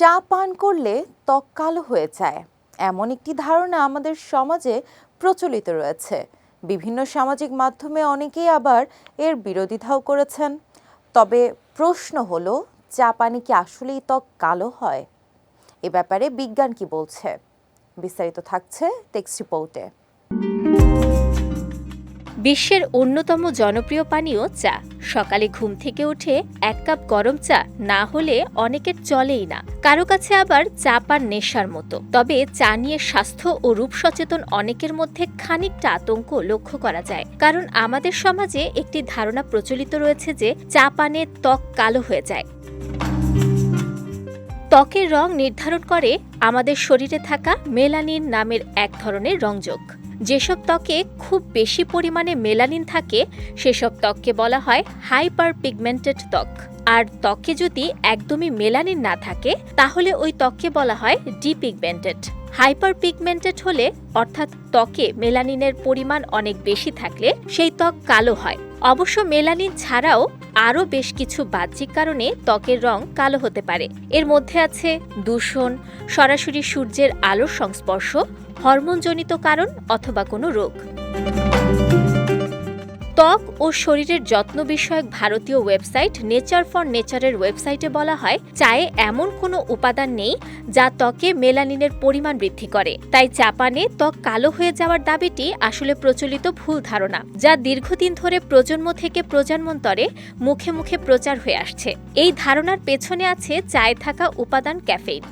চা পান করলে ত্বক কালো হয়ে যায়। এমন একটি ধারণা আমাদের সমাজে প্রচলিত রয়েছে। বিভিন্ন সামাজিক মাধ্যমে অনেকেই আবার এর বিরোধিতাও করেছেন। তবে প্রশ্ন হলো, চা পানি কি আসলেই ত্বক কালো হয়? এ ব্যাপারে বিজ্ঞান কি বলছে? বিস্তারিত থাকছে টেক্সট রিপোর্টে। বিশ্বের অন্যতম জনপ্রিয় পানীয় চা। সকালে ঘুম থেকে উঠে এক কাপ গরম চা না হলে অনেকের চলেই না। কারও কাছে আবার চা পান নেশার মতো। তবে চা নিয়ে স্বাস্থ্য ও রূপ সচেতন অনেকের মধ্যে খানিকটা আতঙ্ক লক্ষ্য করা যায়। কারণ আমাদের সমাজে একটি ধারণা প্রচলিত রয়েছে যে চা পানে ত্বক কালো হয়ে যায়। ত্বকের রং নির্ধারণ করে আমাদের শরীরে থাকা মেলানিন নামের এক ধরনের রংযোগ। যেসব ত্বকে খুব বেশি পরিমাণে মেলানিন থাকে, সেসব ত্বককে বলা হয় হাইপার পিগমেন্টেড ত্বক। আর ত্বকে যদি একদমই মেলানিন না থাকে, তাহলে ওই ত্বককে বলা হয় ডিপিগমেন্টেড। হাইপার পিগমেন্টেড হলে, অর্থাৎ ত্বকে মেলানিনের পরিমাণ অনেক বেশি থাকলে, সেই ত্বক কালো হয়। অবশ্য মেলানিন ছাড়াও আরও বেশ কিছু বাহ্যিক কারণে ত্বকের রং কালো হতে পারে। এর মধ্যে আছে দূষণ, সরাসরি সূর্যের আলোর সংস্পর্শ, হরমোনজনিত কারণ অথবা কোনো রোগ। ত্বক ও শরীরের যত্ন বিষয়ক ভারতীয় ওয়েবসাইট নেচার ফর নেচারের ওয়েবসাইটে বলা হয়, চায়ে এমন কোনো উপাদান নেই যা ত্বকে মেলানিনের পরিমাণ বৃদ্ধি করে। তাই চাপানে ত্বক কালো হয়ে যাওয়ার দাবিটি আসলে প্রচলিত ভুল ধারণা, যা দীর্ঘদিন ধরে প্রজন্ম থেকে প্রজন্মন্তরে মুখে মুখে প্রচার হয়ে আসছে। এই ধারণার পেছনে আছে চায়ে থাকা উপাদান ক্যাফেইন।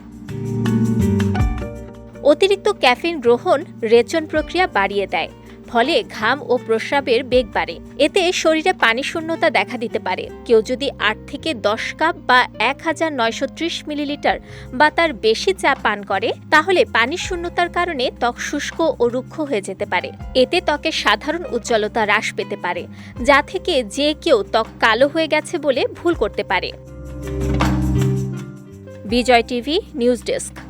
অতিরিক্ত ক্যাফিন গ্রহণ রেচন প্রক্রিয়া বাড়িয়ে দেয়। ফলে ঘাম ও প্রস্রাবের বেগ বাড়ে। এতে শরীরে পানি শূন্যতা দেখা দিতে পারে। কেউ যদি আট থেকে দশ কাপ বা এক হাজার নয়শো ত্রিশ মিলিলিটার বা তার বেশি চা পান করে, তাহলে পানি শূন্যতার কারণে ত্বক শুষ্ক ও রুক্ষ হয়ে যেতে পারে। এতে ত্বকের সাধারণ উজ্জ্বলতা হ্রাস পেতে পারে, যা থেকে যে কেউ ত্বক কালো হয়ে গেছে বলে ভুল করতে পারে। Vijay TV, news desk.